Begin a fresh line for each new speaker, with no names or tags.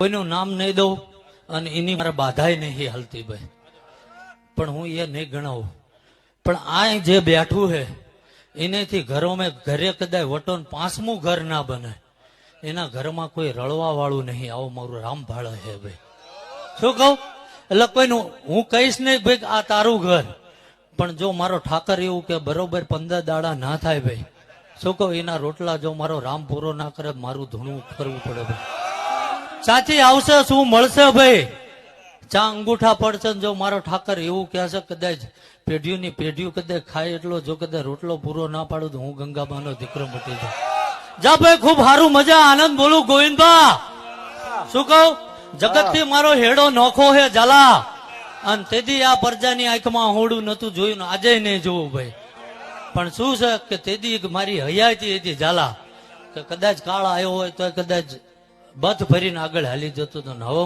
કોઈનું નામ નહીં દઉં અને એની મારે બાધાય નહીં હાલતી ભાઈ પણ હું એ નહીં ગણાવું. પણ આ જે બેઠું છે એનેથી ઘરોમાં ઘરે કદાચ વટો પાંચમું ઘર ના બને. એના ઘરમાં કોઈ રળવા વાળું નહીં. આવું મારું રામ હે ભાઈ. શું કહું? એટલે કોઈનું હું કહીશ નહીં ભાઈ આ તારું ઘર. પણ જો મારો ઠાકર એવું કે બરોબર પંદર દાડા ના થાય ભાઈ, શું કહું? એના રોટલા જો મારો રામ પૂરો ના કરે, મારું ધૂણું કરવું પડે ભાઈ. સાચી આવશે શું મળશે ભાઈ? ચા અંગૂઠા પડશે જો મારો ઠાકર એવું કહેશે કદાચ કદાચ પેઢીઓની પેઢીઓ કદાચ ખાય એટલો જો કદાચ રોટલો પૂરો ના પાડું તો હું ગંગાબાનો દીકરો મટી જાઉં જા ભાઈ ખૂબ સારું મજા આનંદ બોલું ગોવિંદભા. શું કહું? જગતથી મારો હેડો નોખો હે જલા અને તેથી આ પ્રજાની આંખમાં હોડું નતું જોયું આજે નહીં જોવું ભાઈ. પણ શું છે કે તેથી મારી હયાતી હતી ઝાલા. કે કદાચ કાળ આવ્યો હોય તો કદાચ બથ ભરીને આગળ હાલી જતો તો ને હવે